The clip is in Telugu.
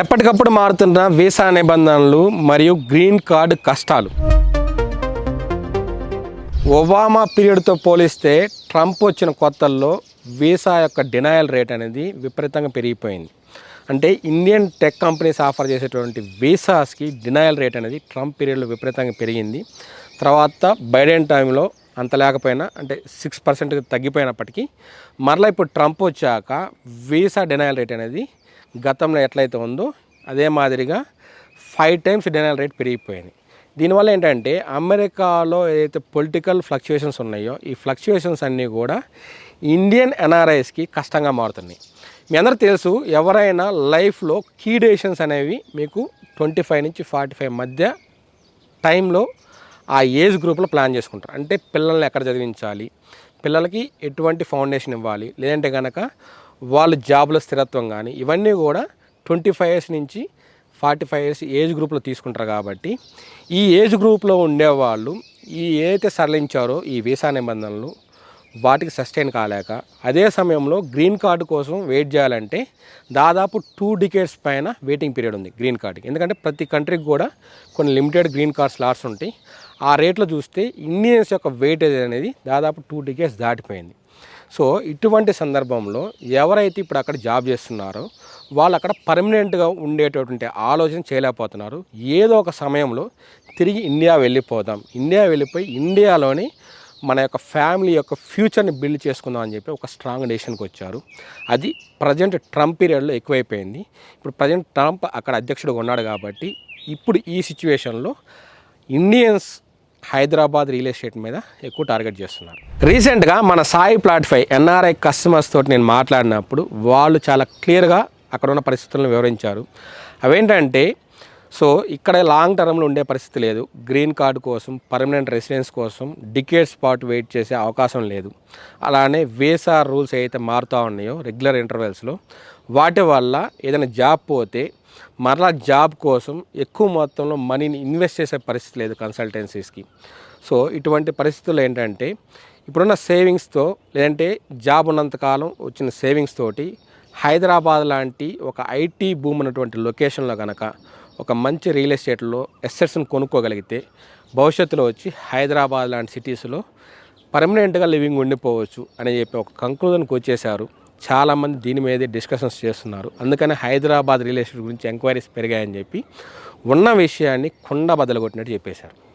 ఎప్పటికప్పుడు మారుతున్న వీసా నిబంధనలు మరియు గ్రీన్ కార్డు కష్టాలు. ఒబామా పీరియడ్తో పోలిస్తే ట్రంప్ వచ్చిన కొత్తల్లో వీసా యొక్క డినయల్ రేట్ అనేది విపరీతంగా పెరిగిపోయింది. అంటే ఇండియన్ టెక్ కంపెనీస్ ఆఫర్ చేసేటువంటి వీసాస్కి డినయల్ రేట్ అనేది ట్రంప్ పీరియడ్లో విపరీతంగా పెరిగింది. తర్వాత బైడెన్ టైంలో అంత లేకపోయినా అంటే సిక్స్ పర్సెంట్ తగ్గిపోయినప్పటికీ మరలా ఇప్పుడు ట్రంప్ వచ్చాక వీసా డినయల్ రేట్ అనేది గతంలో ఎట్లయితే ఉందో అదే మాదిరిగా ఫైవ్ టైమ్స్ డెనల్ రేట్ పెరిగిపోయింది. దీనివల్ల ఏంటంటే అమెరికాలో ఏదైతే పొలిటికల్ ఫ్లక్చుయేషన్స్ ఉన్నాయో ఈ ఫ్లక్చుయేషన్స్ అన్నీ కూడా ఇండియన్ ఎన్ఆర్ఐస్కి కష్టంగా మారుతున్నాయి. మీ అందరూ తెలుసు ఎవరైనా లైఫ్లో కీ డెసిషన్స్ అనేవి మీకు ట్వంటీ ఫైవ్ నుంచి ఫార్టీ ఫైవ్ మధ్య టైంలో ఆ ఏజ్ గ్రూప్లో ప్లాన్ చేసుకుంటారు. అంటే పిల్లల్ని ఎక్కడ చదివించాలి పిల్లలకి ఎటువంటి ఫౌండేషన్ ఇవ్వాలి లేదంటే కనుక వాళ్ళ జాబ్లో స్థిరత్వం కానీ ఇవన్నీ కూడా ట్వంటీ ఫైవ్ ఇయర్స్ నుంచి ఫార్టీ ఫైవ్ ఇయర్స్ ఏజ్ గ్రూప్లో తీసుకుంటారు కాబట్టి ఈ ఏజ్ గ్రూప్లో ఉండేవాళ్ళు ఈ ఏదైతే సరళించారో ఈ వీసా నిబంధనలు వాటికి సస్టైన్ కాలేక అదే సమయంలో గ్రీన్ కార్డు కోసం వెయిట్ చేయాలంటే దాదాపు టూ డికేట్స్ పైన వెయిటింగ్ పీరియడ్ ఉంది గ్రీన్ కార్డుకి. ఎందుకంటే ప్రతి కంట్రీకి కూడా కొన్ని లిమిటెడ్ గ్రీన్ కార్డ్ స్లాట్స్ ఉంటాయి. ఆ రేట్లో చూస్తే ఇండియన్స్ యొక్క వెయిటేజ్ అనేది దాదాపు టూ డికేట్స్ దాటిపోయింది. సో ఇటువంటి సందర్భంలో ఎవరైతే ఇప్పుడు అక్కడ జాబ్ చేస్తున్నారో వాళ్ళు అక్కడ పర్మనెంట్గా ఉండేటటువంటి ఆలోచన చేయలేకపోతున్నారు. ఏదో ఒక సమయంలో తిరిగి ఇండియా వెళ్ళిపోదాం. ఇండియా వెళ్ళిపోయి ఇండియాలోని మన యొక్క ఫ్యామిలీ యొక్క ఫ్యూచర్ని బిల్డ్ చేసుకుందాం అని చెప్పి ఒక స్ట్రాంగ్ డెసిషన్కి వచ్చారు. అది ప్రజెంట్ ట్రంప్ పీరియడ్లో ఎక్కువైపోయింది. ఇప్పుడు ప్రజెంట్ ట్రంప్ అక్కడ అధ్యక్షుడుగా ఉన్నాడు కాబట్టి ఇప్పుడు ఈ సిచ్యువేషన్లో ఇండియన్స్ హైదరాబాద్ రియల్ ఎస్టేట్ మీద ఎక్కువ టార్గెట్ చేస్తున్నారు. రీసెంట్గా మన సాయి ప్లాట్ఫై ఎన్ఆర్ఐ కస్టమర్స్ తోటి నేను మాట్లాడినప్పుడు వాళ్ళు చాలా క్లియర్గా అక్కడ ఉన్న పరిస్థితులను వివరించారు. అవేంటంటే సో ఇక్కడ లాంగ్ టర్మ్లో ఉండే పరిస్థితి లేదు. గ్రీన్ కార్డు కోసం పర్మనెంట్ రెసిడెన్స్ కోసం డికేట్స్ పాటు వెయిట్ చేసే అవకాశం లేదు. అలానే వేసార్ రూల్స్ ఏవైతే మారుతూ ఉన్నాయో రెగ్యులర్ ఇంటర్వెల్స్లో వాటి వల్ల ఏదైనా జాబ్ పోతే మరలా జాబ్ కోసం ఎక్కువ మొత్తంలో మనీని ఇన్వెస్ట్ చేసే పరిస్థితి లేదు కన్సల్టెన్సీస్కి. సో ఇటువంటి పరిస్థితులు ఏంటంటే ఇప్పుడున్న సేవింగ్స్తో లేదంటే జాబ్ ఉన్నంతకాలం వచ్చిన సేవింగ్స్ తోటి హైదరాబాద్ లాంటి ఒక ఐటీ భూమి ఉన్నటువంటి లొకేషన్లో కనుక ఒక మంచి రియల్ ఎస్టేట్లో ఎస్సెట్స్ని కొనుక్కోగలిగితే భవిష్యత్తులో వచ్చి హైదరాబాద్ లాంటి సిటీస్లో పర్మనెంట్గా లివింగ్ ఉండిపోవచ్చు అని చెప్పి ఒక కంక్లూజన్కి వచ్చేసారు చాలామంది దీని మీదే డిస్కషన్స్ చేస్తున్నారు. అందుకని హైదరాబాద్ రియల్ ఎస్టేట్ గురించి ఎంక్వైరీస్ పెరిగాయని చెప్పి ఉన్న విషయాన్ని కుండ బదలగొట్టినట్టు చెప్పేశారు.